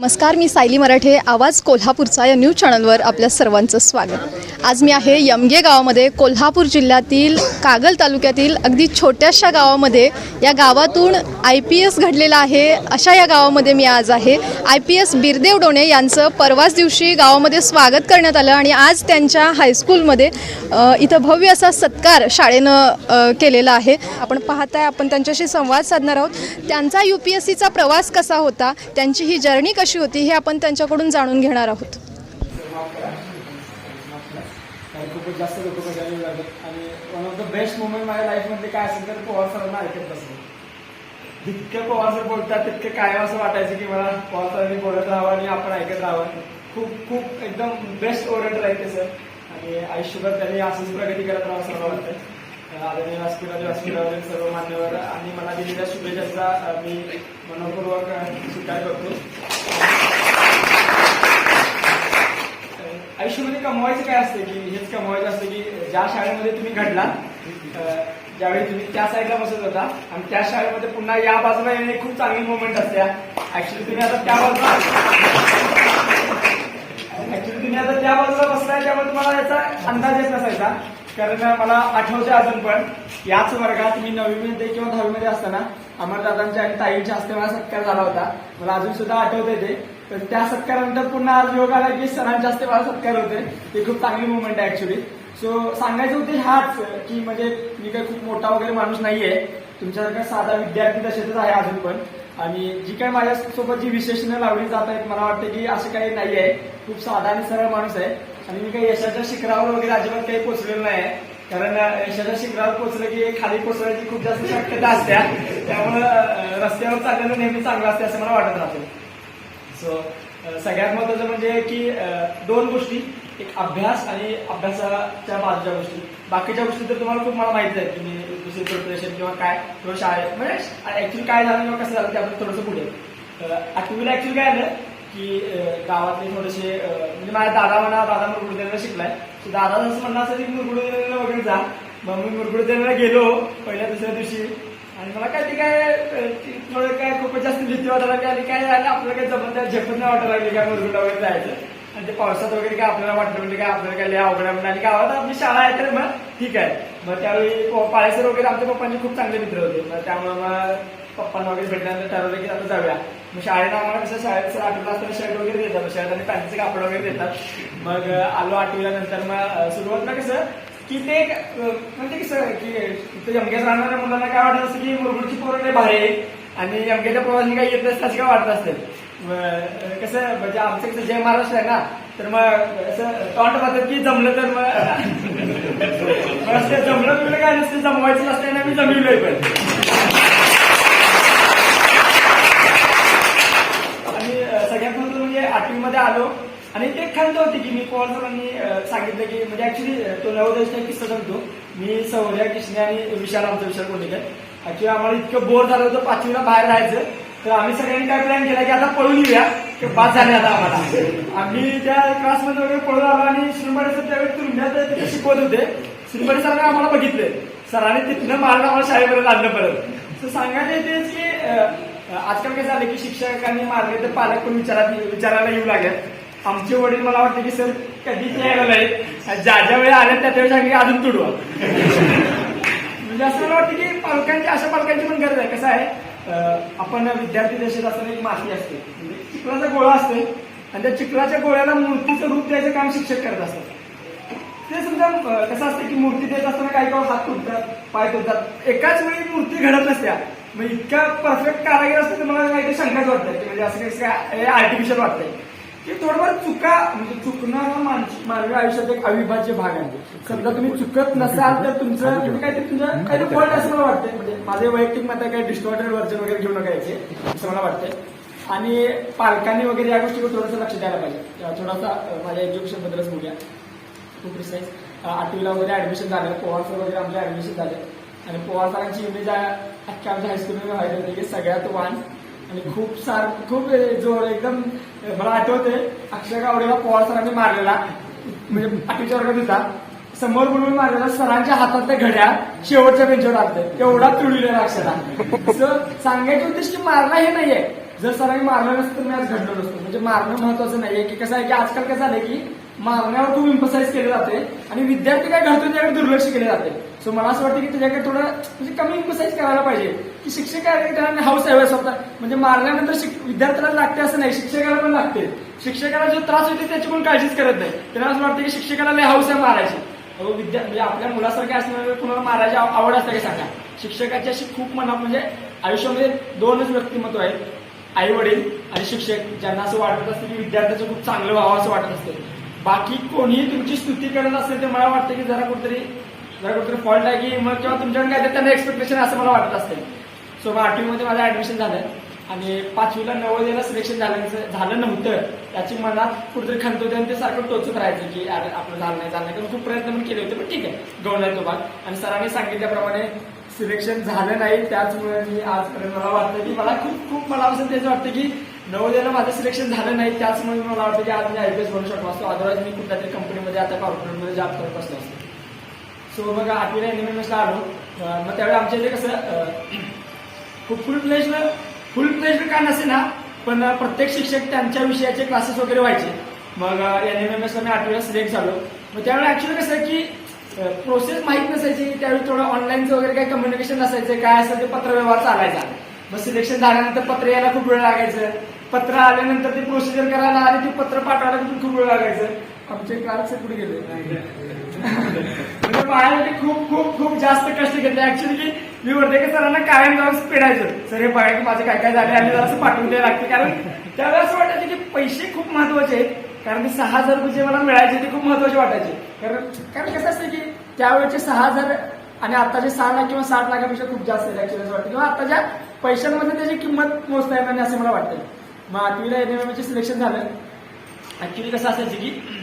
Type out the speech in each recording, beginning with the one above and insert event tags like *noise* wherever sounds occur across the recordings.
नमस्कार मी सायली मराठे आवाज कोल्हापूरचा या न्यूज चॅनलवर आपल्या सर्वांचं स्वागत. आज मी आहे यमगे गावामध्ये कोल्हापूर जिल्ह्यातील कागल तालुक्यातील अगदी छोट्याशा गावामध्ये. या गावातून आय पी एस घडलेला आहे अशा या गावामध्ये मी आज आहे. I P S Birdev Done यांचं परवाच दिवशी गावामध्ये स्वागत करण्यात आलं आणि आज त्यांच्या हायस्कूलमध्ये इथं भव्य असा सत्कार शाळेनं केलेला आहे. आपण पाहताय आपण त्यांच्याशी संवाद साधणार आहोत. त्यांचा यू पी एस सीचा प्रवास कसा होता? त्यांची ही जर्नी कशी होती हे आपण त्यांच्याकडून जाणून घेणार आहोत. खूपच जास्त लोक बघायला लागत आणि one of the best moment माझ्या लाईफमध्ये काय असेल तर पवार सरांना ऐकत बसलं. जितके पवार सर बोलतात तितके काय असं वाटायचं की मला पवार सरांनी बोलत राहावं आणि आपण ऐकत राहावं. खूप खूप एकदम बेस्ट ओरिएंटर आहे ते सर. आणि आयुष्यभर त्यांनी असंच प्रगती करत राहावं असं मला वाटतं आदरणीय व्यासपीठाचे व्यासपीठावरील सर्व मान्यवर आणि मला दिलेल्या शुभेच्छांचा मी मनपूर्वक स्वीकार करतो. आयुष्यामध्ये कमवायचं काय असतं की हेच कमवायचं असतं की ज्या शाळेमध्ये तुम्ही घडला ज्यावेळी तुम्ही त्या साईडला बसत होता आणि त्या शाळेमध्ये पुन्हा या बाजूला येणे खूप चांगली मुवमेंट असते. ऍक्च्युली तुम्ही आता त्या बाजूला ऍक्च्युली तुम्ही आता त्या बाजूला बसलाय त्यामुळे तुम्हाला याचा अंदाज येत नसायचा. कारण मला आठवते अजून पण याच वर्गात मी नववीमध्ये किंवा दहावीमध्ये असताना अमरदादांच्या आणि ताईंच्या हस्ते मला सत्कार झाला होता. मला अजून सुद्धा आठवते ते. तर त्या सत्कारानंतर पुन्हा आज योग आला की सरांच्या हस्ते मला सत्कार होते ते खूप चांगली मुवमेंट आहे ऍक्च्युली सो सांगायचं होते हाच की म्हणजे मी काही खूप मोठा वगैरे माणूस नाहीये. तुमच्यासारखा साधा विद्यार्थी तसेच आहे अजून पण. आणि जी काही माझ्यासोबत जी विशेषणं लावली जात आहेत मला वाटतं की असं काही नाही आहे खूप साधा आणि सरळ माणूस आहे. आणि मी काही यशाच्या शिखरावर वगैरे अजिबात काही पोचलेलं नाही. कारण यशाच्या शिखरावर पोचलं की खाली पोचण्याची खूप जास्त शक्यता असते. त्यामुळं रस्त्यावर चाललेलं नेहमी चांगलं असते असं मला वाटत राहतं. सो सगळ्यात महत्वाचं म्हणजे की दोन गोष्टी एक अभ्यास आणि अभ्यासाच्या बाजूच्या गोष्टी. बाकीच्या गोष्टी तर तुम्हाला खूप मला माहिती आहेत तुम्ही दुसरी प्रिपरेशन किंवा काय किंवा शाळेत. म्हणजे ऍक्च्युली काय झालं किंवा कसं झालं त्याबद्दल थोडंसं पुढे. आठवीला ऍक्च्युली काय आलं? की गावातले थोडेसे म्हणजे माझ्या दादा म्हणा दादा मुरगुडदेवीला शिकलाय. दादा जसं म्हणणं असं की मुरगुडदेवीला वगैरे जा. मग मी मुरगुडदेवीला गेलो पहिल्या दुसऱ्या दिवशी. आणि मला काय ते काय थोडं काय खूपच जास्त भीती वाटायला लागली. आणि काय झालं आपल्याला काय जमत नाही झेपत नाही वाटायला लागली काय मुरगुडा वगैरे जायचं. आणि ते पावसात वगैरे काय आपल्याला वाटलं म्हणजे काय आपल्याला काय लय अवघड आहे म्हणून. आणि गावात आपली शाळा आहे तर मग ठीक आहे. मग त्यावेळी पाळेसर वगैरे आमच्या पप्पांचे खूप चांगले मित्र होते. मग त्यामुळे मग पप्पांना वगैरे भेटल्यानंतर ठरवलं की आता जाऊया. मग शाळेत आम्हाला कसं शाळेत सर आठवत असताना शर्ट वगैरे देतात. शर्ट आणि पॅन्टचे कापड वगैरे देतात. मग आलो आठवीला नंतर मग सुरुवात सुरुवातीला कसं की ते म्हणजे कसं की इथं यमग्यात राहणाऱ्या मुलांना काय वाटत असतं की मुरगुडची पोरं लय भारी आणि यमग्याच्या पोरांनी काही येत नसतं असं काय वाटत असतं. कसं म्हणजे आमचं कसं जय महाराष्ट्र आहे ना तर मग असं तोंड मारतात की जमलं तर मग *laughs* असं जमलं तुला काय नसतं जमवायचं नसतं ना मी जमिलोय पण आणि अं, सगळ्यात महत्त्वाचं म्हणजे आठवीमध्ये आलो. आणि ते खंत होती की मी पवार सरांनी सांगितलं की म्हणजे ऍक्च्युली तो नवोदयचा किस्सा सांगतो. मी सौर्या किशने आणि विशाल आमचा विशाल कोणी ऍक्च्युली आम्हाला इतकं बोर झालं होतं पाचवीला बाहेर राहायचं. तर आम्ही सगळ्यांनी काय प्लॅन केला की आता पळून येऊया. की बाद झाले आता आम्हाला. आम्ही त्या क्लासमध्ये वगैरे पळून आलो आणि श्रीमडे सर त्यावेळी तुरुंगात तिथे शिकवत होते. श्रीमडे सरांनी आम्हाला बघितले सरांनी तिथनं मारलं आम्हाला शाळेपर्यंत आणलं परत. तर सांगायला येतेच की आजकाल काय झालं की शिक्षकांनी मारले तर पालक पण विचारात विचारायला येऊ लागले. आमचे वडील मला वाटतं की सर कधीच यायला नाही ज्या ज्या वेळी आल्या त्या त्यावेळी सांगितले अजून तुडवा. म्हणजे असं मला वाटतं की पालकांची अशा पालकांची पण गरज आहे. कसं आहे आपण विद्यार्थी देशात असताना एक माती असते. म्हणजे चिखलाचा गोळा असते. आणि त्या चिखलाच्या गोळ्याला मूर्तीचं रूप द्यायचं काम शिक्षक करत असतात. ते समजा कसं असतं की मूर्ती देत असताना काही काही हात तुटतात पाय तुटतात. एकाच वेळी मूर्ती घडत नसत्या. मग इतका परफेक्ट कारागीर असतं तर मला काही शंकाच वाटतंय. की म्हणजे असं काही आर्टिफिशियल वाटतंय. की थोडंफार चुका म्हणजे चुकणं हा मानवी आयुष्यात एक अविभाज्य भाग आहे. समजा तुम्ही चुकत नसाल तर तुमचं तुम्ही काहीतरी तुमचं काहीतरी फळ असं मला वाटतंय. म्हणजे माझे वैयक्तिक मत आहे काही डिस्टॉर्टेड वर्जन वगैरे घेऊ नका याचे असं मला वाटतंय. आणि पालकांनी वगैरे या गोष्टीवर थोडंसं लक्ष द्यायला पाहिजे. थोडासा माझ्या एज्युकेशन बद्दलच बोलूया. खूप प्रिसाईज आठवीला वगैरे ऍडमिशन झालं सर वगैरे आमचे ऍडमिशन झाले. आणि पवार सरांची इमेज अख्ख्या आमच्या हायस्कूलमध्ये व्हायला होती की सगळ्यात वान. आणि खूप सार खूप जोर एकदम मला आठवते अक्षय गावडेला पवार सरांनी मारलेला म्हणजे आठवीच्या वर्गात होता. समोर बोलून मारलेला सरांच्या हातातल्या घड्या शेवटच्या बेंचवर आणते तेवढा तुळलेला अक्षरा असं सांगायचं उद्देश की मारला हे नाहीये. जर सरांनी मारलं नसतं तर मी आज घडलो नसतो. म्हणजे मारणं महत्वाचं नाहीये की कसं आहे की आजकाल कसं झालंय की मारण्यावर खूप इम्पसाईज केलं जाते आणि विद्यार्थी काय घडतो त्याकडे दुर्लक्ष केले जाते सो मला असं वाटतं की तुझ्याकडे थोडं म्हणजे कमी इम्पसाइज करायला पाहिजे. की शिक्षक त्यांना हाऊस हवे स्वतः म्हणजे मारल्यानंतर विद्यार्थ्याला लागते असं नाही शिक्षकाला पण लागते. शिक्षकाला जो त्रास होते त्याची पण काळजीच करत नाही. त्यांना असं वाटतं की शिक्षकाला लय हाऊस आहे मारायची. विद्या म्हणजे आपल्या मुलासारखे असल्यामुळे कुणाला मारायची आवड असते की सांगा? शिक्षकाची अशी खूप मना म्हणजे आयुष्यामध्ये दोनच व्यक्तिमत्व आहेत. आई वडील आणि शिक्षक ज्यांना असं वाटत असतं की विद्यार्थ्याचं खूप चांगलं व्हावं असं वाटत असतं. बाकी कोणीही तुमची स्तुती करत असेल तर मला वाटतं की जरा कुठेतरी जर कुठेतरी फॉल्ट आहे की मग किंवा तुमच्याकडे काय तर त्यांना एक्सपेक्टेशन असं मला वाटत असते सो मग आठवीमध्ये माझं ऍडमिशन झालं. आणि पाचवीला नववीला सिलेक्शन झालं झालं नव्हतं त्याची मनात कुठेतरी खंत होती आणि ते सारखं टोचत राहायचं की अरे आपलं झालं नाही झालं नाही. खूप प्रयत्न पण केले होते पण ठीक आहे गवणार तो भाग. आणि सरांनी सांगितल्याप्रमाणे सिलेक्शन झालं नाही त्याचमुळे मी आजपर्यंत मला वाटतं की मला खूप खूप मला असं त्याचं वाटतं की नवोदयला माझं सिलेक्शन झालं नाही त्याचमुळे मला वाटतं की आज मी आयपीएस बनू शकलो असतो. अदरवाईज मी कुठल्या तरी कंपनीमध्ये आता कॉर्पोरेटमध्ये जॉब करत असतो. सो मग आठवीला एनएमएसला आलो. मग त्यावेळी आमच्या इथे कसं खूप फुल प्लेज फुल प्लेज काय नसे ना पण प्रत्येक शिक्षक त्यांच्या विषयाचे क्लासेस वगैरे व्हायचे. मग एनएमएमएसला मी आठवीला सिलेक्ट झालो. मग त्यावेळी ऍक्च्युली कसं आहे की प्रोसेस माहीत नसायची त्यावेळी थोडं ऑनलाईनचं वगैरे काही कम्युनिकेशन नसायचं काय असं ते पत्रव्यवहार चालायचा. मग सिलेक्शन झाल्यानंतर पत्र यायला खूप वेळ लागायचं. पत्र आल्यानंतर ते प्रोसिजर करायला आले ते पत्र पाठवायला पण खूप वेळ लागायचं. आमचे क्लार्क कुठे गेले? म्हणजे माझ्यासाठी खूप खूप खूप जास्त कष्ट घेतले. ऍक्च्युली की मी वर्धेकर सरांना कारण जाऊन पिडायचं सर हे बघा की माझे काय काय झाले? आणि असं पाठवून द्यायला लागते. कारण त्यावेळेस वाटायचे वाटायचं की पैसे खूप महत्त्वाचे आहेत. कारण की सहा हजार रुपये जे मला मिळायचे ते खूप महत्त्वाचे वाटायचे. कारण कारण कसं असतं की त्यावेळेचे सहा हजार आणि आताचे सहा लाख किंवा साठ लाखापेक्षा खूप जास्त आहे ऍक्च्युली असं वाटतं. किंवा आताच्या पैशांमध्ये त्याची किंमत मोजता येणार नाही असं मला वाटतं मग आठवीला एनएमएमचे सिलेक्शन झालं. ऍक्च्युली कसं असायचं की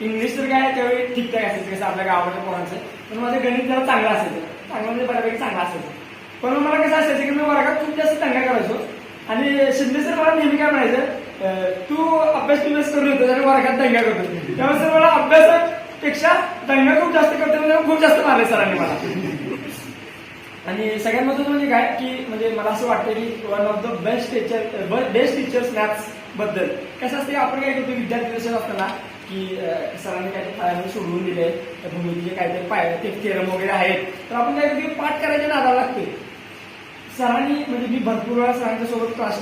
इंग्लिश तर काय त्यावेळी ठीकठाक असायचं कसं आपल्या गावाच्या पोरांचं. पण माझं गणित जरा चांगलं असायचं. चांगलं म्हणजे बऱ्यापैकी चांगलं असायचं. पण मला कसं असायचं की मी वर्गात खूप जास्त दंगा करायचो. आणि शिंदे सर मला नेहमी काय म्हणायचं तू अभ्यास तुभ्यास करून येतो आणि वर्गात दंगा करतो त्यामुळे सर मला अभ्यासापेक्षा दंगा खूप जास्त करतो म्हणजे खूप जास्त मारले सरांनी मला. आणि सगळ्यात महत्वाचं म्हणजे काय की म्हणजे मला असं वाटतं की one of the best teacher best teachers मॅथ्सबद्दल. कसं असते आपण काय करतो विद्यार्थी असताना की सरांनी काय पायामध्ये सोडवून दिले भूमितीचे काहीतरी पाय ते केरम वगैरे आहेत. तर आपण काय पाठ करायचे नादाला लागते. सरांनी म्हणजे मी भरपूर वेळा सरांच्या सोबत क्लास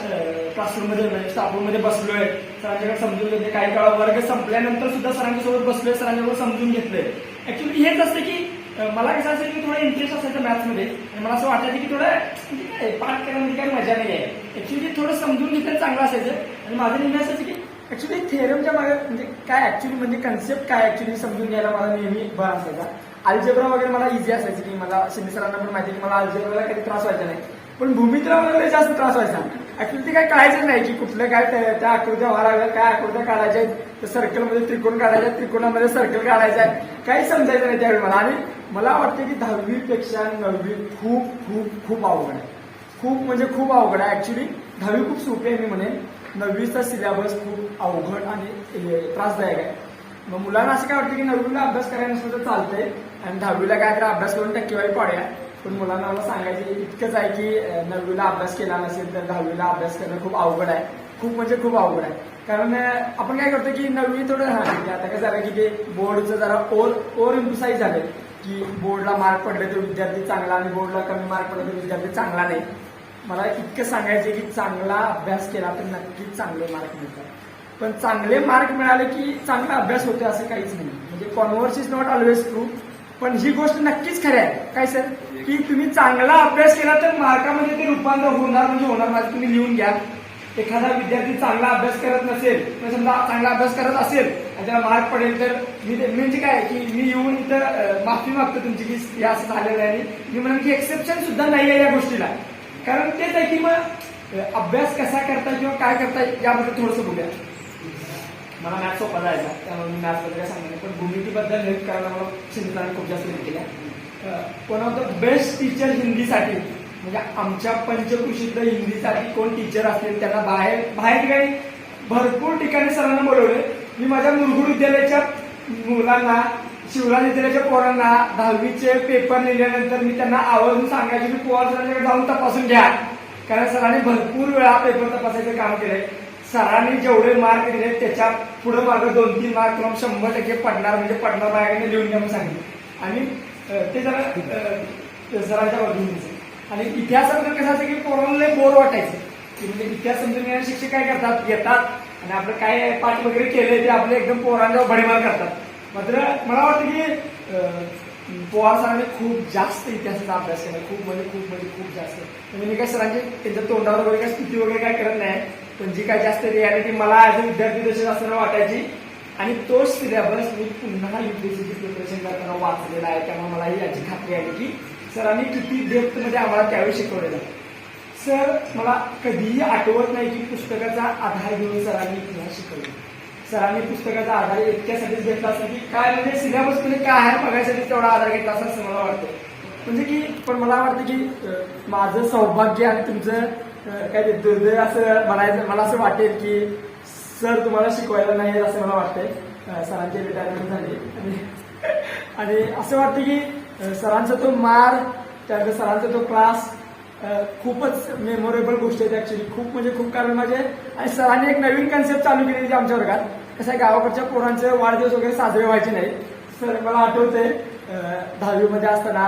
क्लासरूममध्ये म्हणजे स्टाफरूममध्ये बसलोय. सरांच्याकडे समजून घेतले काही काळ वर्ग संपल्यानंतर सुद्धा सरांच्या सोबत बसलोय सरांच्याबरोबर समजून घेतलंय. ऍक्च्युली हेच असतं की मला कसं असेल की थोडं इंटरेस्ट असायचं मॅथ्समध्ये आणि मला असं वाटायचं की थोडं म्हणजे काय पाठ करण्यामध्ये म्हणजे काही मजा नाही आहे ऍक्च्युली थोडं समजून घेतलं चांगलं असायचं. आणि माझं नेहमी असायचं की ऍक्च्युली थेरमच्या मागे म्हणजे काय ऍक्च्युली म्हणजे कन्सेप्ट काय ऍक्च्युली समजून घ्यायला मला नेहमी भर असायचा. अल्जेब्रा वगैरे मला इझी असायची की मला शिंदे सरांना पण माहिती की मला अल्जेब्राला काही त्रास व्हायचा नाही. पण भूमित्रा वगैरे जास्त त्रास व्हायचा. ऍक्च्युली ते काय कळायचं नाही की कुठलं काय त्या त्या आकृत्या व्हायला काय आकृत्या काढायच्या आहेत. त्या सर्कलमध्ये त्रिकोण काढायच्या त्रिकोणामध्ये सर्कल काढायचं आहे काही समजायचं नाही त्यावेळी मला. आणि मला वाटतं की दहावीपेक्षा नववी खूप खूप खूप अवघड आहे. खूप म्हणजे खूप अवघड आहे. ऍक्च्युली दहावी खूप सोपी आहे मी म्हणेन. नववीचा सिलेबस खूप अवघड आणि त्रासदायक आहे. मग मुलांना असं काय वाटतं की नववीला अभ्यास करायला नसलं तर चालतंय? आणि दहावीला काय तर अभ्यास करून टक्केवारी पाडूया. पण मुलांना मला सांगायचं इतकंच आहे की नववीला अभ्यास केला नसेल तर दहावीला अभ्यास करणं खूप अवघड आहे. खूप म्हणजे खूप अवघड आहे. कारण आपण काय करतो की नववी थोडं हा म्हणजे आता काय झालं की ते बोर्डचं जरा ओर ओर एम्फसाईज झालं की बोर्डला मार्क पडले तर विद्यार्थी चांगला आणि बोर्डला कमी मार्क पडले तर विद्यार्थी चांगला नाही. मला इतकं सांगायचं की चांगला अभ्यास केला तर नक्कीच चांगले मार्क मिळतात. पण चांगले मार्क मिळाले की चांगला अभ्यास होतो असं काहीच नाही. म्हणजे converse is not always true पण ही गोष्ट नक्कीच खरी आहे. काय सर? की तुम्ही चांगला अभ्यास केला तर मार्कामध्ये ते रूपांतर होणार म्हणजे होणार. माझं तुम्ही लिहून घ्या. एखादा विद्यार्थी चांगला अभ्यास करत नसेल किंवा समजा चांगला अभ्यास करत असेल आणि त्याला मार्क पडेल तर मी म्हणजे काय की मी येऊन इथं माफी मागतो तुमची की हे असं झालेलं आहे. मी म्हणून की एक्सेप्शन सुद्धा नाही आहे या गोष्टीला. कारण तेच आहे की मग अभ्यास कसा करता किंवा काय करता याबद्दल थोडंसं बोलूया. मला मॅथ्स सोपा जायचा. त्यामुळे मी मॅथ्स वगैरे सांगितलं पण भूमितीबद्दल हेल्प करायला मला शिंदेने खूप जास्त हेल्प केल्या one of the best teacher हिंदीसाठी म्हणजे आमच्या पंचकृषीतलं हिंदीसाठी कोण टीचर असतील त्यांना बाहेर बाहेर ठिकाणी भरपूर ठिकाणी सरांना बोलवले. मी माझ्या मुरगुड विद्यालयाच्या मुलांना शिवराज विद्यालयाच्या पोरांना दहावीचे पेपर लिहिल्यानंतर मी त्यांना आवर्जून सांगायचे की पोहार सरांच्याकडे जाऊन तपासून घ्या. कारण सरांनी भरपूर वेळा पेपर तपासायचं काम केलंय. सरांनी जेवढे मार्क दिले त्याच्या पुढे मार्ग दोन तीन मार्क किंवा शंभर टक्के पडणार म्हणजे पडणार माझ्याकडे लिहून घ्या सांगितलं. आणि ते जरा सरांच्या बाजूने आणि इतिहास समजून कसं असं की पोरांना बोर वाटायचं. की म्हणजे इतिहास समजून घेणारे शिक्षक काय करतात? घेतात आणि आपलं काय पाठ वगैरे केलंय ते आपले एकदम पोरांना बडेमार करतात. मात्र मला वाटतं की पोहार सरांनी खूप जास्त इतिहासाचा अभ्यास केला. खूप म्हणजे खूप म्हणजे खूप जास्त. म्हणजे मी काय सरांचे त्यांच्या तोंडावर वगैरे काय स्थिती वगैरे काय करत नाही. पण जी काय जास्त रियालिटी मला ऍज अ विद्यार्थी दर्शन असताना वाटायची आणि तोच सिलेबस मी पुन्हा युपीएससीची प्रिपरेशन करताना वाचलेला आहे. त्यामुळे मला याची खात्री आली की सरांनी किती डेप्थमध्ये आम्हाला त्यावेळी शिकवलेलं सर मला कधीही आठवत नाही की पुस्तकाचा आधार घेऊन सरांनी इतिहास शिकवला. सरांनी पुस्तकाचा आधार इतक्यासाठीच घेतला असेल की काय म्हणजे सिलेबसमध्ये काय आहे बघायसाठी तेवढा आधार घेतला असं मला वाटतं म्हणजे की पण मला वाटतं की माझं सौभाग्य आणि तुमचं काय दुर्दैव असं म्हणायचं मला असं वाटेल की सर तुम्हाला शिकवायला नाही असं मला वाटतंय. सरांची रिटायरमेंट झाली. आणि आणि असं वाटतं की सरांचा तो मार त्यानंतर सरांचा तो क्लास खूपच मेमोरेबल गोष्ट आहे ऍक्च्युली खूप म्हणजे खूप कारण म्हणजे आणि सरांनी एक नवीन कन्सेप्ट चालू केली होती आमच्या वर्गात. कसं गावाकडच्या पोरांचे वाढदिवस वगैरे साजरे व्हायचे नाही सर मला आठवतंय दहावीमध्ये असताना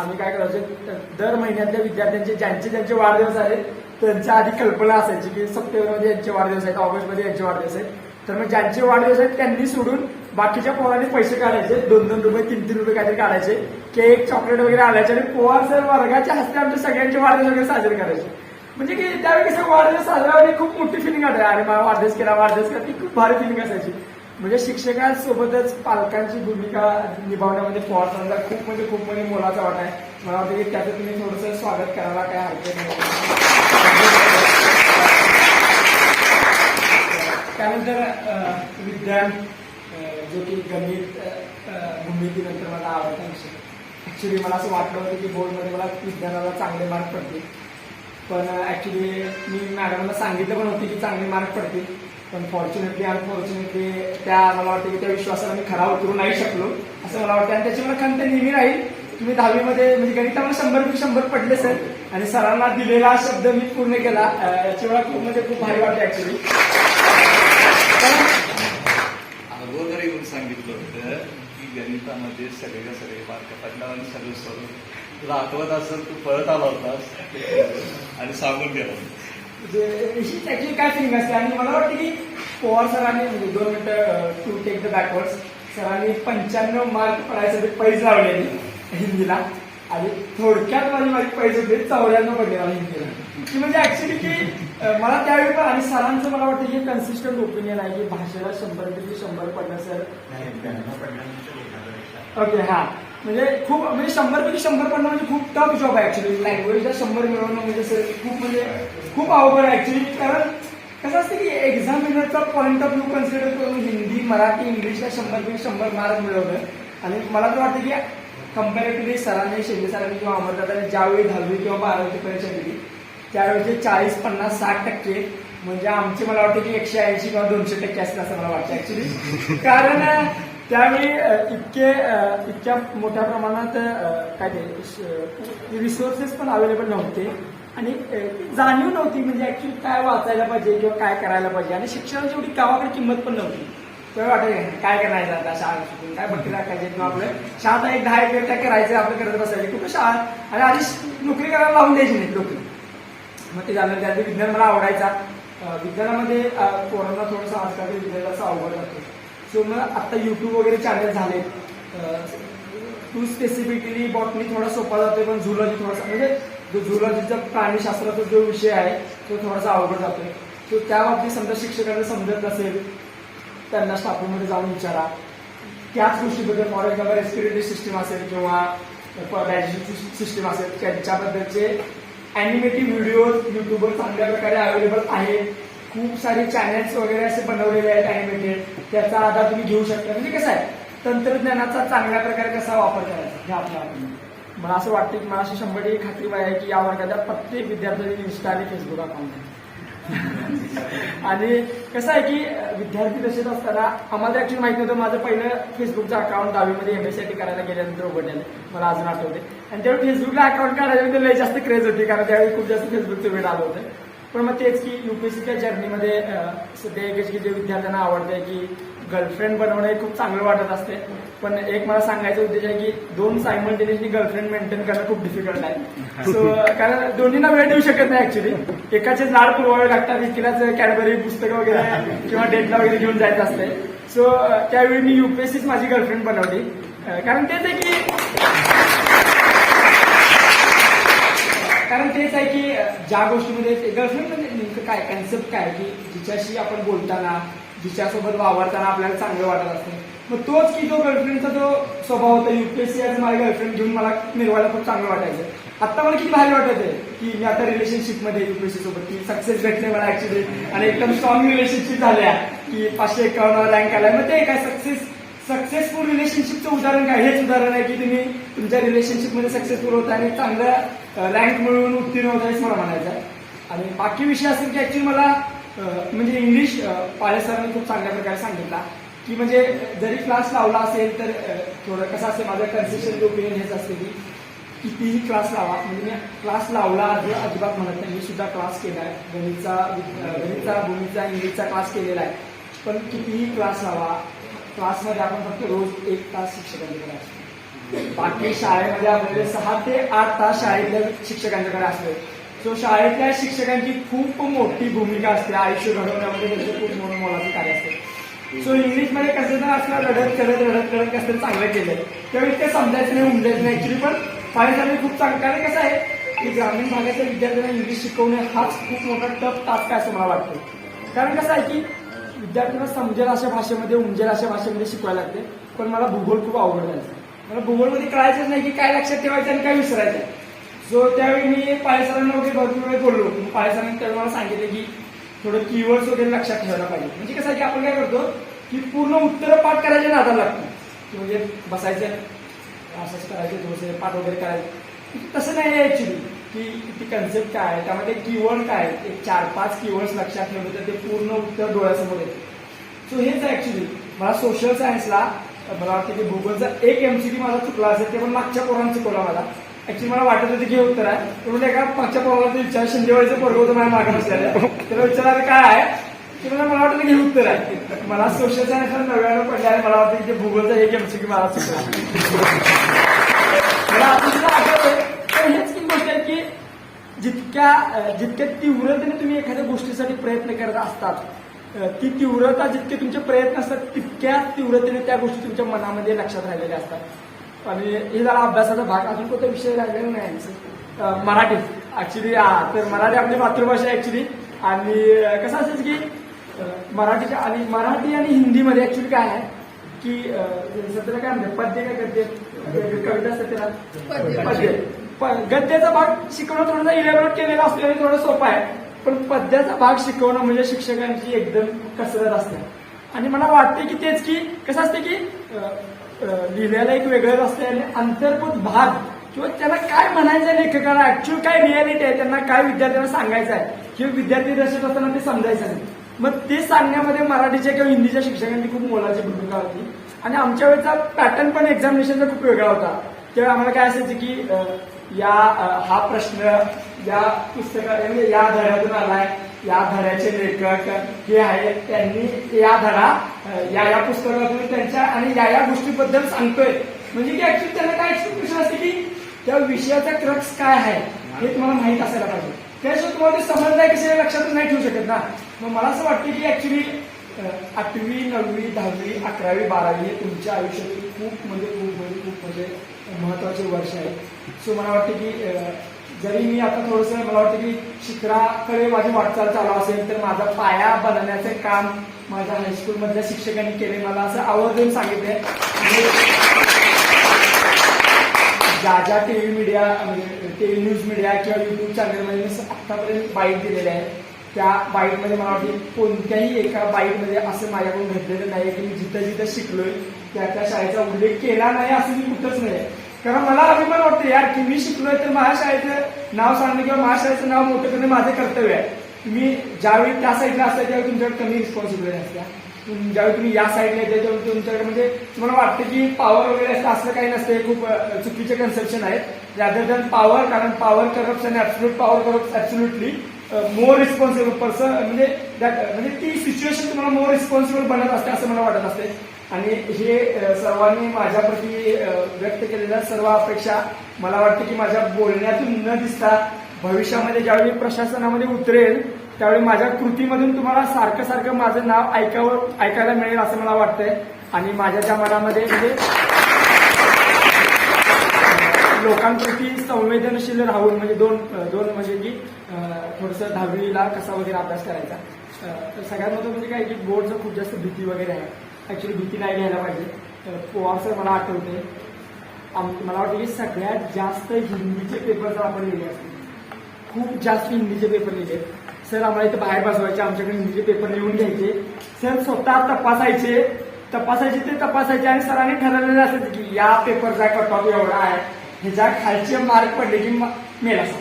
आम्ही काय करायचो दर महिन्यातल्या विद्यार्थ्यांचे ज्यांचे ज्यांचे वाढदिवस आहेत त्यांच्या आधी कल्पना असायची की सप्टेंबरमध्ये यांचे वाढदिवस आहेत ऑगस्टमध्ये यांचे वाढदिवस आहेत. तर मग ज्यांचे वाढदिवस आहेत त्यांनी सोडून बाकीच्या पोरांनी पैसे काढायचे दोन दोन रुपये तीन तीन रुपये काहीतरी काढायचे केक चॉकलेट वगैरे आणायचे आणि पोहार सर वर्गाच्या हस्ते आमच्या सगळ्यांचे वाढदिवस वगैरे साजरे करायचे. म्हणजे की त्यावेळी कसं वाढदिवस साजरा खूप मोठी फिलिंग वाटायची. आणि मला वाढदिवस केला वाढदिवस केला ती खूप भारी फिलिंग असायची. म्हणजे शिक्षकांसोबतच पालकांची भूमिका निभावण्यामध्ये पवार सरांचा खूप म्हणजे खूप म्हणजे मोलाचा वाटा आहे. मला वाटतं की त्याचं तुम्ही थोडंसं स्वागत करायला काय हरकत नाही. त्यानंतर विज्ञान जो की गणित भूमितीनंतर मला आवडता विषय. ऍक्च्युली मला असं वाटलं होतं की बोर्डमध्ये मला विज्ञानाला चांगले मार्क पडतील. पण ऍक्च्युली मी मॅडमला सांगितलं पण होते की चांगले मार्क पडतील. पण फॉर्च्युनेटली अनफॉर्च्युनेटली त्या मला वाटतं की त्या विश्वासाला मी खरा उतरू नाही शकलो असं मला वाटतं. आणि त्याची मला खंत नेहमी राहील. तुम्ही दहावीमध्ये म्हणजे गणितामध्ये शंभर शंभर पडले सर. आणि सरांना दिलेला शब्द मी पूर्ण केला. याची मला खूप म्हणजे खूप भारी वाटते ऍक्च्युली अगोदर येऊन सांगितलं होतं की गणितामध्ये सगळे सगळे मार्क पडला आणि सगळं सोडून तुला आठवत असेल तू परत आला होतास. आणि सांगून गेला. ऍक्च्युली काय फिलिंग असते? आणि मला वाटतं की पवार सरांनी म्हणजे दोन मिनिटं टू टेक द बॅकवर्ड्स सरांनी पंच्याण्णव मार्क पडायसाठी पैज लावलेली हिंदीला. आणि थोडक्यात माझी माझी पैज होते चौऱ्याण्णव पडले मला हिंदीला. की म्हणजे ऍक्च्युली की मला त्यावेळी पण आणि सरांचं मला वाटतं की कन्सिस्टंट ओपिनियन आहे की भाषेला शंभर पैकी शंभर पडलं सर. ओके हा. म्हणजे खूप म्हणजे शंभर पैकी शंभर पडणं म्हणजे खूप टफ जॉब आहे ऍक्च्युली लँग्वेजला शंभर मिळवणं म्हणजे सर खूप म्हणजे खूप अवघड आहे ऍक्च्युली कारण कसं असतं की एक्झामिनरचा पॉईंट ऑफ व्ह्यू कन्सिडर करून हिंदी मराठी इंग्लिशला शंभर पैकी शंभर मार्क मिळवलं. आणि मला तर वाटतं की कम्पॅरेटिव्हली सरांनी शेंडे सरांनी किंवा अमरदादाने ज्यावेळी दहावी किंवा बारावीची परीक्षा दिली त्यावेळी चाळीस पन्नास साठ टक्के म्हणजे आमचे मला वाटतं की एकशे ऐंशी किंवा दोनशे टक्के असतील असं मला वाटतं ऍक्च्युली कारण त्यावेळी इतके इतक्या मोठ्या प्रमाणात काय ते रिसोर्सेस पण अवेलेबल नव्हते. आणि जाणीव नव्हती म्हणजे ऍक्च्युली काय वाचायला पाहिजे किंवा काय करायला पाहिजे. आणि शिक्षणाची एवढी गावाकडे किंमत पण नव्हती. तेव्हा वाटायचं काय करायचं आता? शाळा शिकून काय भरती टाकायचे किंवा आपलं शाळा एक दहा एक काय करायचं आपलं करत बसायचं. कुठं शाळा? आणि आधी नोकरी करायला लावून द्यायची नाही नोकरी मग ते झालं त्यात विज्ञान मला आवडायचा. विज्ञानामध्ये अं, पोरांना थोडंसं आजकाल विज्ञानाचा अवघड जातो. सो मग आत्ता युट्यूब वगैरे चॅनल झाले. टू स्पेसिफिकली बॉटनी थोडा सोपा जातोय पण झुलॉजी थोडासा. म्हणजे जो झुलॉजीचा प्राणीशास्त्राचा जो विषय आहे तो थोडासा अवघड जातोय. सो त्या बाबतीत समजा शिक्षकांना समजत नसेल त्यांना स्टाफरूममध्ये जाऊन विचारा. त्याच गोष्टीबद्दल फॉर एक्झाम्पल रेस्पिरेटरी सिस्टीम असेल किंवा डायजेस्टिव्ह सिस्टीम असेल त्यांच्याबद्दलचे अॅनिमेटिव्ह व्हिडिओ युट्यूबवर चांगल्या प्रकारे अवेलेबल आहेत. खूप सारे चॅनल्स वगैरे असे बनवलेले आहेत अॅनिमेटेड त्याचा आधार तुम्ही घेऊ शकता. म्हणजे कसं आहे तंत्रज्ञानाचा चांगल्या प्रकारे कसा वापर करायचा हे आपल्या मला असं वाटतं की मला अशी शंभर टक्के खात्री आहे की या वर्गाच्या प्रत्येक विद्यार्थ्यांनी इन्स्टा आणि फेसबुक अकाउंट आहे. *laughs* आणि कसं आहे की विद्यार्थी तसेच असताना आम्हाला ऍक्च्युली माहिती नव्हतं माझं पहिलं फेसबुकचं अकाउंट दहावीमध्ये एम एस सी करायला गेल्यानंतर उघडलेलं मला अजून आठवते आणि त्यावेळी फेसबुकला अकाउंट काढायला लय जास्त क्रेज होती कारण त्यावेळी खूप जास्त फेसबुकचं वेळ आलं होतं. पण मग तेच की युपीएससीच्या जर्नीमध्ये सध्या एक की जे विद्यार्थ्यांना आवडतंय की गर्लफ्रेंड बनवणं हे खूप चांगलं वाटत असते. पण एक मला सांगायचं उद्देश आहे की दोन सायमल्टेनियसली गर्लफ्रेंड मेंटेन करणं खूप डिफिकल्ट आहे. *laughs* सो कारण दोन्हींना वेळ देऊ शकत नाही ऍक्च्युली एकाचे लाड पुरवावे लागतात एकीलाच कॅडबरी पुस्तकं वगैरे किंवा डेटला वगैरे घेऊन जायचं असते सो त्यावेळी मी युपीएससीच माझी गर्लफ्रेंड बनवली. कारण तेच आहे की कारण तेच आहे की ज्या गोष्टीमध्ये गर्लफ्रेंड म्हणजे नेमकं काय? कन्सेप्ट काय की जिच्याशी आपण बोलताना जिच्यासोबत वावरताना आपल्याला चांगलं वाटत असते. मग तोच की जो गर्लफ्रेंडचा जो स्वभाव होता युपीएससी आज मला गर्लफ्रेंड घेऊन मला निर्वायला खूप चांगलं वाटायचं. आता मला किती भारी वाटत आहे की मी आता रिलेशनशिपमध्ये युपीएससी सोबत की सक्सेस भेटले मला ऍक्च्युली आणि एकदम स्ट्रॉंग रिलेशनशिप झाल्या की पाचशे एकावन्न रँक आलाय. मग ते काय सक्सेस सक्सेसफुल रिलेशनशिपचं उदाहरण काय? हेच उदाहरण आहे की तुम्ही तुमच्या रिलेशनशिपमध्ये सक्सेसफुल होता आणि चांगलं रँक मिळवून उत्तीर्ण होता हेच मला म्हणायचं आहे. आणि बाकी विषय असेल की ऍक्च्युली मला म्हणजे इंग्लिश पाळे सरांनी खूप चांगल्या प्रकारे सांगितला. की म्हणजे जरी क्लास लावला असेल तर थोडं कसं असेल माझं कन्सेशन ओपिनियन हेच असते की कितीही क्लास लावा म्हणजे मी क्लास लावला आज अजिबात म्हणत नाही. मी सुद्धा क्लास केला आहे गणितचा गणितचा भूमीचा इंग्लिशचा क्लास केलेला आहे. पण कितीही क्लास लावा क्लासमध्ये आपण फक्त रोज एक तास शिक्षकांच्याकडे असतो बाकी शाळेमध्ये आपल्याला सहा ते आठ तास शाळेतल्या शिक्षकांच्याकडे असतो सो शाळेतल्या शिक्षकांची खूप मोठी भूमिका असते. आयुष्य घडवण्यामध्ये त्यांचं खूप मोठं मोलाचं कार्य असते. सो इंग्लिशमध्ये कसं तर असलं रडत करत रडत करत कसं चांगलं केलं त्यावेळी ते समजायचं नाही उमजायचं नाही ऍक्च्युली पण पाहिजे खूप चांगलं. कारण कसं आहे की ग्रामीण भागातल्या विद्यार्थ्यांना इंग्लिश शिकवणे हाच खूप मोठा टफ टास्क आहे असं मला वाटतं कारण कसं आहे की विद्यार्थ्यांना समजेल अशा भाषेमध्ये उमजेल अशा भाषेमध्ये शिकवायला लागते पण मला भूगोल खूप अवघड मला भूगोलमध्ये कळायचंच नाही की काय लक्षात ठेवायचं आणि काय विसरायचं. सो त्यावेळी मी पाळेसरांना वगैरे भरपूर वेळ बोललो. मग पाळेसरांनी त्यावेळी मला सांगितलं की थोडं कीवर्ड्स वगैरे लक्षात ठेवायला पाहिजे. म्हणजे कसं आहे की आपण काय करतो की पूर्ण उत्तरं पाठ करायचे नादाला लागतो. की म्हणजे बसायचं असंच करायचं थोडंसं पाठ वगैरे करायचं. तसं नाही आहे ॲक्च्युली की ती कन्सेप्ट काय आहे त्यामध्ये कीवर्ड काय आहेत? एक चार पाच कीवर्ड्स लक्षात ठेवले तर ते पूर्ण उत्तर डोळ्यासमोर येते. सो हेच आहे ॲक्च्युली मला सोशल सायन्सला मला वाटतं की भूगोलचा एक एमसीक्यू माझा चुकला असेल ते पण मागच्या पोरांना चुकवला मला. ऍक्च्युली मला वाटत होती की उत्तर आहे. म्हणून एका मागच्या पोराला विचार शिंदेवाडीचं पोरग होतं माझ्या मागे बसलेलं. त्याला विचारायला काय आहे? की मला मला वाटतं की उत्तर आहे. मला सोशल सायन्स नव्यानं पडले आणि मला वाटतं की भूगोलचं हे एक की मला मला अजून सुद्धा हेच की गोष्ट आहे की जितक्या जितक्या तीव्रतेने तुम्ही एखाद्या गोष्टीसाठी प्रयत्न करत असतात ती तीव्रता जितके तुमचे प्रयत्न असतात तितक्या तीव्रतेने त्या गोष्टी तुमच्या मनामध्ये लक्षात राहिलेल्या असतात. आणि हे झाला अभ्यासाचा भाग अजून कोणता विषय राहिलेला नाही. मराठी. ऍक्च्युली तर मराठी आपली मातृभाषा ऍक्च्युली आणि कसं असेल की मराठीच्या आणि मराठी आणि हिंदीमध्ये ऍक्च्युली काय आहे? की अं, सध्याला काय म्हणतात? पद्य काय गद्य कविता त्याला पद्य. प- गद्याचा भाग शिकवणं थोडंसं इलेबरेट केलेला असतो आणि थोडं सोपं आहे. पण पद्याचा भाग शिकवणं म्हणजे शिक्षकांची एकदम कसरत असते. आणि मला वाटते की तेच की कसं असते की लिहिण्याला एक वेगळं रस्ते आणि अंतर्भूत भाग किंवा त्यांना काय म्हणायचं आहे लेखकाला ऍक्च्युअल काय रियालिटी आहे त्यांना काय विद्यार्थ्यांना सांगायचं आहे किंवा विद्यार्थी दर्शक असताना ते समजायचं नाही. मग ते सांगण्यामध्ये मराठीच्या किंवा हिंदीच्या शिक्षकांची खूप मोलाची भूमिका होती. आणि आमच्या वेळेचा पॅटर्न पण एक्झामिनेशनचा खूप वेगळा होता. तेव्हा आम्हाला काय असायचं की या हा प्रश्न या पुस्तका या धड्यातून आलाय. या धड्याचे लेखक हे आहेत त्यांनी या धडा या या पुस्तकातून त्यांच्या आणि या या गोष्टीबद्दल सांगतोय. म्हणजे की ऍक्च्युली त्यांना काय एक्सपेक्टेशन असते की त्या विषयाचा क्रक्स काय आहे हे तुम्हाला माहीत असायला पाहिजे. त्याशिवाय तुम्हाला ते समजलाय कसे लक्षात नाही ठेवू शकत ना. मग मला असं वाटतं की ऍक्च्युली आठवी नववी दहावी अकरावी बारावी हे तुमच्या आयुष्यातील खूप म्हणजे खूप म्हणजे खूप म्हणजे महत्त्वाचे वर्ष आहे सो मला वाटतं की जरी मी आता थोडंसं मला वाटतं की शिखराकडे माझी वाटचाल चालू असेल तर माझा पाया बनवण्याचं काम माझ्या हायस्कूलमधल्या शिक्षकांनी केले मला असं आवर्जून सांगितलंय. आणि ज्या ज्या टीव्ही मीडिया म्हणजे टीव्ही न्यूज मीडिया किंवा युट्यूब चॅनलमध्ये मी आतापर्यंत बाईट दिलेल्या आहे. त्या बाईटमध्ये मला वाटते कोणत्याही एका बाईटमध्ये असं माझ्याकडून घडलेलं नाही की मी जिथं जिथं शिकलोय त्या त्या शाळेचा उल्लेख केला नाही असं मी कुठंच नाही कारण मला अभिमान वाटतं यार की मी शिकलोय तर महाशाळेचं नाव सांगणं किंवा महाशाळेचं नाव मोठं करणं माझं कर्तव्य आहे. तुम्ही ज्यावेळी त्या साईडला असता त्यावेळी तुमच्याकडे कमी रिस्पॉन्सिबिलिटी असत्या ज्यावेळी तुम्ही या साईडला येते त्यावेळी तुमच्याकडे म्हणजे तुम्हाला वाटतं की पॉवर वगैरे असतं असं काही नसतं खूप चुकीचे कन्सेप्शन आहेत रॅदर दॅन पॉवर कारण power corruption absolute power corrupt absolutely more responsible person म्हणजे म्हणजे ती सिच्युएशन तुम्हाला मोर रिस्पॉन्सिबल बनत असते असं मला वाटत असते आणि हे सर्वांनी माझ्याप्रती व्यक्त केलेल्या सर्व अपेक्षा मला वाटते की माझ्या बोलण्यातून न दिसता भविष्यामध्ये ज्यावेळी प्रशासनामध्ये उतरेल त्यावेळी माझ्या कृतीमधून तुम्हाला सारखं सारखं माझं नाव ऐकावं ऐकायला मिळेल असं मला वाटतंय. आणि माझ्या त्या मनामध्ये म्हणजे लोकांप्रती संवेदनशील राहून म्हणजे दोन दोन म्हणजे की थोडंसं दहावीला कसा वगैरे अभ्यास करायचा. तर सगळ्यात महत्त्वाचं म्हणजे काय की बोर्डचं खूप जास्त भीती वगैरे आहे. ऍक्च्युली भीती नाही घ्यायला पाहिजे. तर पोवार सर मला आठवते आम- मला वाटतं की सगळ्यात जास्त हिंदीचे पेपर जर आपण लिहिले असतील खूप जास्त हिंदीचे पेपर लिहिले. सर आम्हाला इथं बाहेर बसवायचे आमच्याकडे हिंदीचे पेपर लिहून घ्यायचे. सर स्वतः तपासायचे तपासायचे ते तपासायचे आणि सरांनी ठरवलेलं असायचं की या पेपरचा कट ऑफ एवढा आहे. ह्याच्या खालचे मार्क पडले की मेल. असा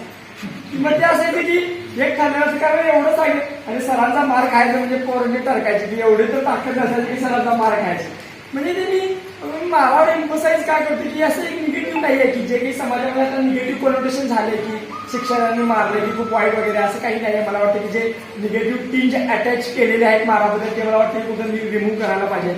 मग ते असायचे की एक ठरवलं कारण एवढं सांगितलं? आणि सरांचा मार खायचा म्हणजे पोरणी टरकायची. की एवढे तर ताकद नसायची की सरांचा मार खायचे. म्हणजे त्यांनी मारावर एम्फोसाईज काय करते की असं एक निगेटिव्ह नाही आहे की जे काही समाजामध्ये आता निगेटिव्ह कोलोटेशन झाले की शिक्षकांनी मारले की खूप वाईट वगैरे असं काही नाही आहे. मला वाटतं की जे निगेटिव्ह टीम जे अटॅच केलेले आहेत माराबद्दल ते मला वाटतं की कुठं रिमूव्ह करायला पाहिजे.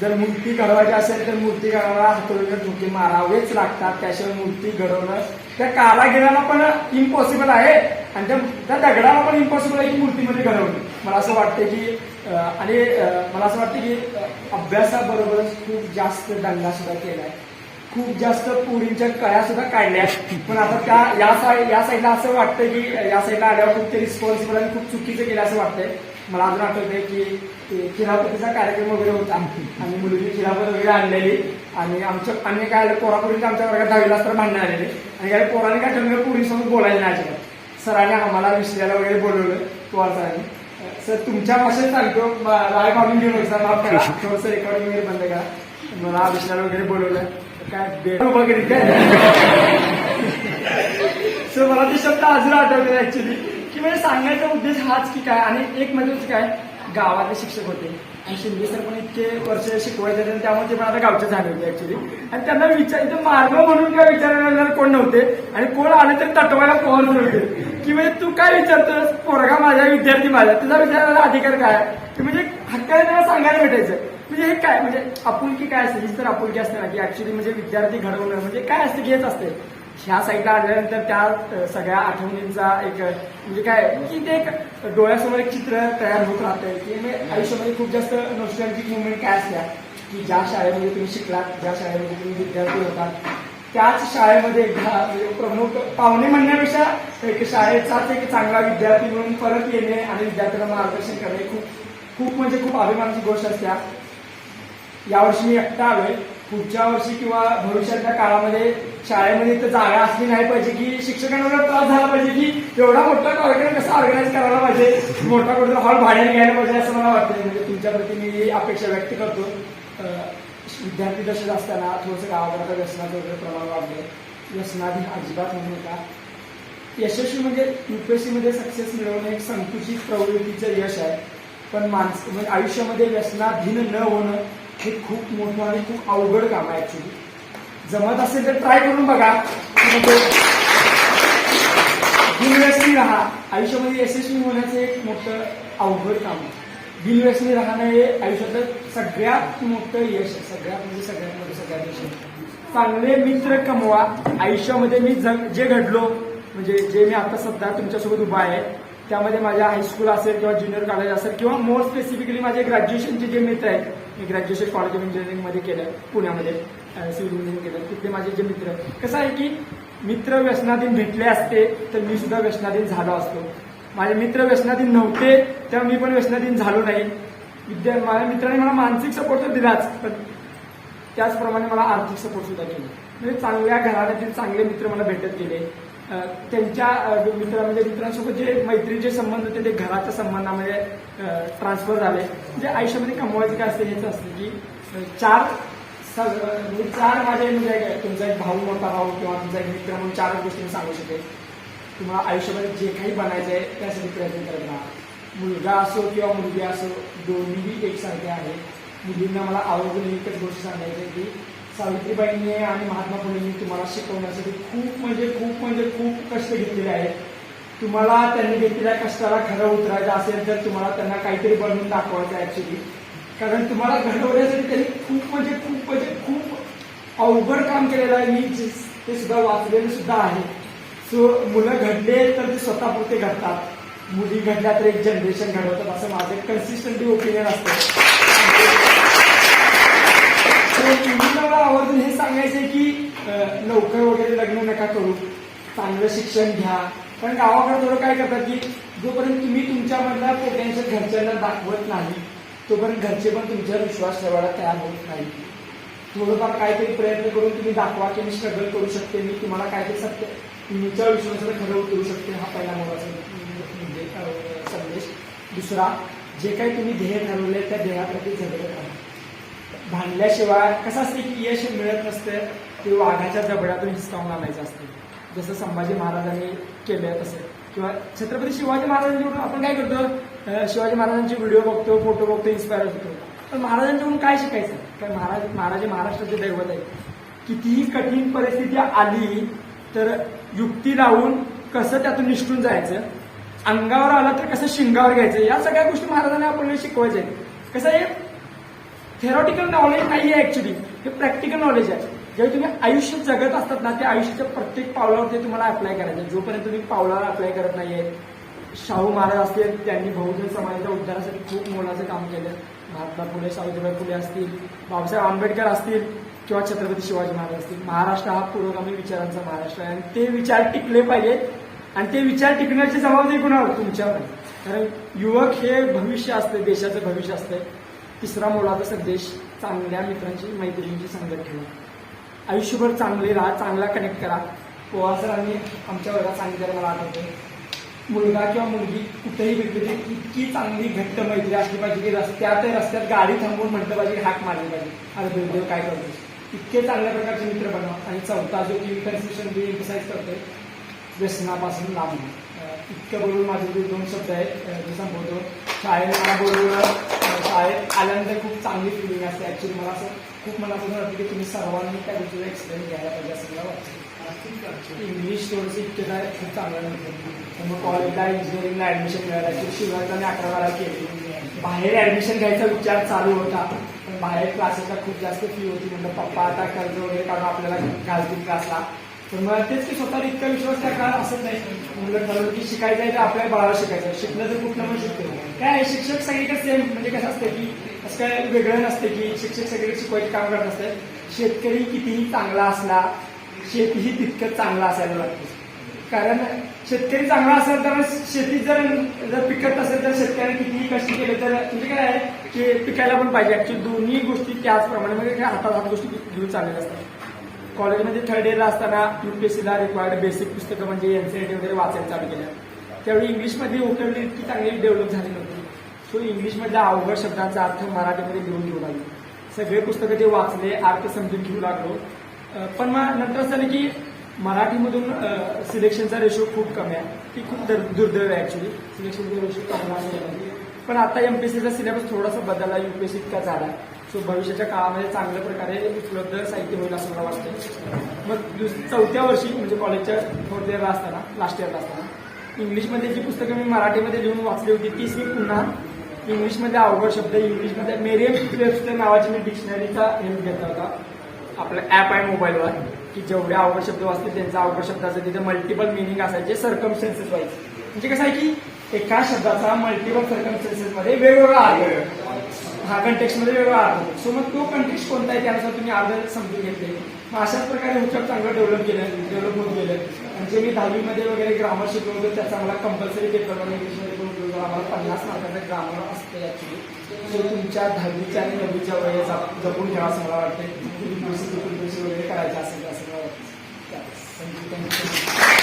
जर मूर्ती घडवायची असेल तर मूर्ती घडवायला हातोडीने धुके मारावेच लागतात. त्याशिवाय मूर्ती घडवणं त्या कारागिराला पण इम्पॉसिबल आहे. आणि त्या त्या दगडाला पण इम्पॉसिबल आहे की मूर्तीमध्ये घडवणं मला असं वाटतं की आणि मला असं वाटतं की अभ्यासाबरोबरच खूप जास्त दंगा सुद्धा केलाय. खूप जास्त पोरींच्या कळ्या सुद्धा काढल्या पण आता त्या या साईड या साईडला असं वाटतं की या साईडला आल्यावर खूप ते रिस्पॉन्सिबल आणि खूप चुकीचं केलं असं वाटतंय. मला अजून आठवतंय की खिरापतीचा कार्यक्रम वगैरे होता. आणि मुलगी खिरापत वगैरे आणलेली. आणि आमच्या अन्य काय आलं पोरापोरींच्या आमच्या वर्गात दहावीला असताना भांडणं आलेले आणि या पोराने काय ठरवलं पोरीसमोर बोलायला नाही अजिबात. सरांनी आम्हाला विषयाला वगैरे बोलवलं पवार सरांनी सर तुमच्या भाषेत सांगतो लाईव्ह मागून घेऊन नका माफ करा. थोडंसं रेकॉर्डिंग वगैरे बंद करा. मला विषयाला वगैरे बोलवलं. काय बेड वगैरे काय? सर मला ते शब्द अजून आठवले ऍक्च्युली की म्हणजे सांगायचा उद्देश हाच की काय आणि एक म्हणजे काय गावातले शिक्षक होते. आणि शिंदे सर पण इतके वर्ष शिकवायचे आणि त्यामुळे ते पण आता गावचे झाले होते ऍक्च्युली आणि त्यांना विचार इथं मार्ग म्हणून काय विचारायला कोण नव्हते? आणि कोण आले तर तटवायला पवार नव्हते? की म्हणजे तू काय विचारतोस? पोरगा माझा विद्यार्थी माझा तुझा विचारायला अधिकार काय? आहे? की म्हणजे हक्काने त्यांना सांगायला भेटायचं. म्हणजे हे काय? म्हणजे आपुलकी काय असते? हीच तर आपुलकी असते ना की ऍक्च्युली म्हणजे विद्यार्थी घडवणं म्हणजे काय असते? की हेच असते. ह्या साईडला आल्यानंतर त्या सगळ्या आठवणींचा एक म्हणजे काय की ते एक डोळ्यासमोर एक चित्र तयार होत राहतंय. की म्हणजे आयुष्यामध्ये खूप जास्त नॉस्टॅल्जिक मुवमेंट काय असल्या की ज्या शाळेमध्ये तुम्ही शिकलात ज्या शाळेमध्ये तुम्ही विद्यार्थी होतात त्याच शाळेमध्ये एकदा म्हणजे प्रमुख पाहुणे म्हणण्यापेक्षा एक शाळेचाच एक चांगला विद्यार्थी म्हणून परत येणे आणि विद्यार्थ्यांना मार्गदर्शन करणे खूप खूप म्हणजे खूप अभिमानाची गोष्ट असते. यावर्षी मी एकटा आलोय. पुढच्या वर्षी किंवा भविष्यातल्या काळामध्ये शाळेमध्ये इथं जागा असली नाही पाहिजे की शिक्षकांना त्रास झाला पाहिजे की एवढा मोठा कार्यक्रम कसा ऑर्गनाईज करायला पाहिजे? मोठा कुठे हॉल भाड्याने घ्यायला पाहिजे असं मला वाटतं. म्हणजे तुमच्याप्रती मी अपेक्षा व्यक्त करतो. विद्यार्थी दशेत असताना थोडंसं गावाकडचा व्यसनाचा वगैरे प्रभाव वाढले व्यसनाधी अजिबात म्हणू नका. यशस्वी म्हणजे युपीएससी मध्ये सक्सेस मिळवणं एक संकुचित प्रवृत्तीचं यश आहे. पण माणसं म्हणजे आयुष्यामध्ये व्यसनाधीन न होणं हे खूप मोठं आणि खूप अवघड काम आहे ऍक्च्युली जमत असेल तर ट्राय करून बघा. म्हणजे बिनव्यसनी राहा आयुष्यामध्ये यशस्वी होण्याचं एक मोठं अवघड काम आहे. बिनव्यसनी राहणं हे आयुष्यातलं सगळ्यात मोठं यश आहे. सगळ्यात म्हणजे सगळ्यात मोठं सगळ्यात यश आहे. चांगले मित्र कमवा. आयुष्यामध्ये मी जे घडलो म्हणजे जे मी आता सध्या तुमच्यासोबत उभा आहे त्यामध्ये माझ्या हायस्कूल असेल किंवा ज्युनियर कॉलेज असेल किंवा मोर स्पेसिफिकली माझे ग्रॅज्युएशनचे जे मित्र आहेत मी ग्रॅज्युएशन कॉलेज ऑफ इंजिनिअरिंगमध्ये केलं पुण्यामध्ये सिव्हिल इंजिनिअरिंग केलं तिथले माझे जे मित्र कसं आहे की मित्र व्यसनाधीन भेटले असते तर मी सुद्धा व्यसनाधीन झालो असतो. माझे मित्र व्यसनाधीन नव्हते तेव्हा मी पण व्यसनाधीन झालो नाही. विद्या माझ्या मित्राने मला मानसिक सपोर्ट तर दिलाच पण त्याचप्रमाणे मला आर्थिक सपोर्ट सुद्धा केला. म्हणजे चांगल्या घराण्यातील चांगले मित्र मला भेटत गेले. त्यांच्या अं, मित्र म्हणजे मित्रांसोबत जे मैत्रीचे संबंध होते ते घराच्या संबंधामध्ये ट्रान्सफर झाले. म्हणजे आयुष्यामध्ये कमवायचं काय असतं हेच असतं की चार स- म्हणजे चार माझे म्हणजे काय, तुमचा एक भाऊ मोठा भाऊ किंवा तुमचा एक मित्र म्हणून चारच गोष्टी मी सांगू शकेल तुम्हाला आयुष्यामध्ये जे काही बनायचं आहे त्यासाठी प्रयत्न करत राहा मुलगा असो किंवा मुलगी असो दोन्हीही एकसारखे आहे. मुलींना मला आवडून एकच गोष्ट सांगायची की सावित्रीबाईंनी आणि महात्मा फुलेंनी तुम्हाला शिकवण्यासाठी खूप म्हणजे खूप म्हणजे खूप कष्ट घेतलेले आहेत. तुम्हाला त्यांनी घेतलेल्या कष्टाला खरं उतरायचं असेल तर तुम्हाला त्यांना काहीतरी बनवून दाखवायचं आहे ऍक्च्युली कारण तुम्हाला घडवण्यासाठी त्यांनी खूप म्हणजे खूप म्हणजे खूप अवघड काम केलेलं आहे. मी ते सुद्धा वाचलेलं सुद्धा आहे. सो मुलं घडले तर ते स्वतःपुरते घडतात. मुली घडल्या तर एक जनरेशन घडवतात असं माझं कन्सिस्टंटली ओपिनियन असतं. आवर्जून हे सांगायचंय की लवकर वगैरे लग्न नका करू. चांगलं शिक्षण घ्या. कारण गावाकडे थोडं काय करतात की जोपर्यंत तुम्ही तुमच्यामधला पोटेन्शियल घरच्यांना दाखवत नाही तोपर्यंत घरचे पण तुमच्यावर विश्वास ठेवायला तयार होत नाही. थोडंफार काहीतरी प्रयत्न करून तुम्ही दाखवा की मी स्ट्रगल करू शकते मी तुम्हाला काहीतरी सत्य तुमच्या विश्वासाला खरं उतरू शकते हा पहिला मोलाचा म्हणजे संदेश. दुसरा जे काही तुम्ही ध्येय ठरवले त्या ध्येयाप्रती झगडत राहा. भांडल्याशिवाय कसं असते की यश मिळत नसतं ते वाघाच्या जबड्यातून हिसकावून आणायचं असते. जसं संभाजी महाराजांनी केलं तसं. किंवा छत्रपती शिवाजी महाराजांच्याकडून आपण काय करतो? शिवाजी महाराजांचे व्हिडिओ बघतो फोटो बघतो इन्स्पायर होतो. पण महाराजांच्याकडून काय शिकायचं? काय महाराज महाराज महाराष्ट्राचे दैवत आहे कितीही कठीण परिस्थिती आली तर युक्ती लावून कसं त्यातून निष्ठून जायचं? अंगावर आला तर कसं शिंगावर घ्यायचं? या सगळ्या गोष्टी महाराजांना आपल्याला शिकवायच्या कसं आहे थेरॉटिकल नॉलेज नाही आहे ऍक्च्युली हे प्रॅक्टिकल नॉलेज आहे. जेव्हा तुम्ही आयुष्य जगत असतात ना त्या आयुष्याच्या प्रत्येक पावलावर ते तुम्हाला अप्लाय करायचं. आहे. जोपर्यंत तुम्ही पावलावर अप्लाय करत नाहीये शाहू महाराज असतील त्यांनी बहुजन समाजाच्या उद्धारासाठी खूप मोलाचं काम केलं. महात्मा फुले सावित्रीबाई फुले असतील बाबासाहेब आंबेडकर असतील किंवा छत्रपती शिवाजी महाराज असतील. महाराष्ट्र हा पुरोगामी विचारांचा महाराष्ट्र आहे. आणि ते विचार टिकले पाहिजेत. आणि ते विचार टिकण्याची जबाबदारी कुणावर? तुमच्यावर कारण युवक हे भविष्य असते देशाचं भविष्य असतं तिसरा मोलाचा संदेश चांगल्या मित्रांची मैत्रिणींची संगत ठेवा आयुष्यभर चांगले राहा चांगला कनेक्ट करा. पोहा सरांनी आमच्या वर्गात सांगितलं मला आठवतं मुलगा किंवा मुलगी कुठेही भेटली तरी इतकी चांगली घट्ट मैत्री असली पाहिजे की रस्त्यात रस्त्यात गाडी थांबवून म्हटलं पाहिजे की हाक मारली पाहिजे. अरे दुर्दैव काय करतो इतके चांगल्या प्रकारचे मित्र बनवा. आणि चौथा जो की कन्फ्युशन मी एक्सरसाइज करतोय व्यसनापासून लांब इतकं बोलून माझे जे दोन शब्द आहेत जे ते संपवतो शाळेत मला बोलवलं. शाळेत आल्यानंतर खूप चांगली फिलिंग असते. ऍक्च्युली मला असं खूप मनापासून वाटतं की तुम्ही सर्वांनी त्या गोष्टीचा एक्सप्लेन घ्यायला पाहिजे असं मला वाटतं. इंग्लिश थोडंसं इतकं काय खूप चांगलं नव्हतं. मग कॉलेजला इंजिनिअरिंगला ऍडमिशन मिळालं. की शिवायला मी अकरा बारा केली. बाहेर ऍडमिशन घ्यायचा विचार चालू होता. पण बाहेर क्लासेसला खूप जास्त फी होती. म्हणजे पप्पा आता कर्ज वगैरे काढून आपल्याला घालतील क्लासला तर मग तेच की स्वतःला इतका विश्वास त्या काळात असत नाही. मुलं ठरवलं की शिकायचं आहे तर आपल्या बाळाला शिकायचं आहे. शिकलं तर कुठलं पण शिकतो काय शिक्षक सगळीकडे सेम म्हणजे कसं असतं की असं काय वेगळं नसते की शिक्षक सगळीकडे शिकवायचे काम करत असते शेतकरी कितीही चांगला असला शेतीही तितकंच चांगला असायला लागते. कारण शेतकरी चांगला असेल तर शेती जर जर पिकत असेल तर शेतकऱ्याने कितीही कष्ट केले तर म्हणजे काय आहे? की पिकायला पण पाहिजे. ऍक्च्युली दोन्ही गोष्टी त्याचप्रमाणे म्हणजे काय हातात हात गोष्टी घेऊन चाललेल्या असतात. कॉलेजमध्ये थर्ड इयरला असताना युपीएससीला रिक्वायर्ड बेसिक पुस्तकं म्हणजे एनसीआरटी वगैरे वाचायला चालू केल्या त्यावेळी इंग्लिशमध्ये वोकॅबलरी इतकी चांगली डेव्हलप झाली नव्हती. सो इंग्लिशमधल्या अवघड शब्दांचा अर्थ मराठीमध्ये घेऊन घेऊ लागले. सगळे पुस्तकं ते वाचले अर्थ समजून घेऊ लागलो. पण मग नंतर असं झालं की मराठीमधून सिलेक्शनचा रेशो खूप कमी आहे. ती खूप दर- दुर्दैव आहे ऍक्च्युली सिलेक्शनचा रेशो कमी आहे. पण आता एमपीएससीचा सिलेबस थोडासा बदलला युपीएससी इतका झाला भविष्याच्या काळामध्ये चांगल्या प्रकारे उपलब्ध साहित्य होईल असं मला वाटतं मग चौथ्या वर्षी म्हणजे कॉलेजच्या फोर्थ इयरला असताना लास्ट इयरला असताना इंग्लिशमध्ये जी पुस्तकं मी मराठीमध्ये लिहून वाचली होती तीच मी पुन्हा इंग्लिशमध्ये अवघड शब्द इंग्लिशमध्ये मेरियम वेबस्टर नावाची मी डिक्शनरीचा हेल्प घेतला होता आपलं ऍप आहे मोबाईलवर की जेवढे अवघड शब्द वाचतील त्यांचा अवघड शब्दाचं तिथे मल्टिपल मिनिंग असायचे सर्कमस्टेन्सेस वाईज म्हणजे कसं आहे की एका शब्दाचा मल्टिपल सर्कमस्टेन्सेसमध्ये वेगवेगळा अर्थ आहे. हा कंटेक्समध्ये वेगळा अर्थ होतो सो मग तो कंटेक्स कोणता आहे त्यानुसार तुम्ही अर्ध समजून घेतले. मग अशाच प्रकारे हुकअप चांगलं डेव्हलप केलं डेव्हलप होत गेलं. आणि जे मी दहावीमध्ये वगैरे ग्रामर शिकलो होतो त्याचा मला कंपल्सरी पेपर इंग्लिशमध्ये पण उपयोग आम्हाला पन्नास मार्काचं ग्रामर असते ॲक्च्युली सो तुमच्या दहावीच्या आणि नववीच्या वय जपून ठेवा असं मला वाटतं वगैरे करायचं असेल असं मला वाटतं थँक्यू थँक्यू